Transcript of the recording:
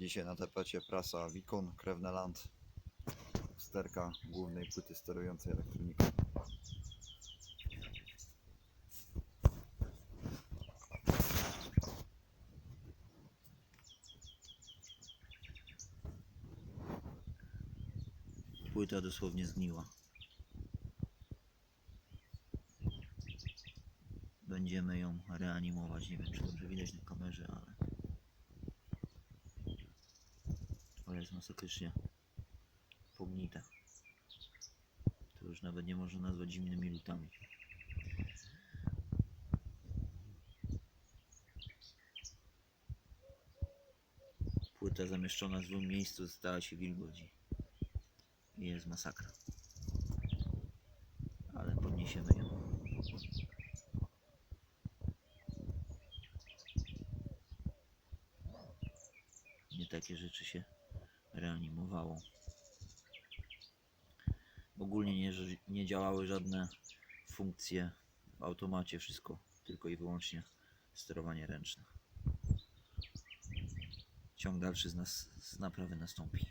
Dzisiaj na tapecie prasa Wikon Krewne Land. Sterka głównej płyty sterującej elektroniką. Płyta dosłownie zgniła. Będziemy ją reanimować. Nie wiem, czy dobrze widać na kamerze, ale. Ale jest masakrycznie pognita. To już nawet nie można nazwać zimnymi lutami. Płyta zamieszczona w złym miejscu stała się wilgoci. I jest masakra. Ale podniesiemy ją. Nie takie rzeczy się Ogólnie nie, nie działały żadne funkcje w automacie, wszystko tylko i wyłącznie sterowanie ręczne. Ciąg dalszy z, nas, z naprawy nastąpi.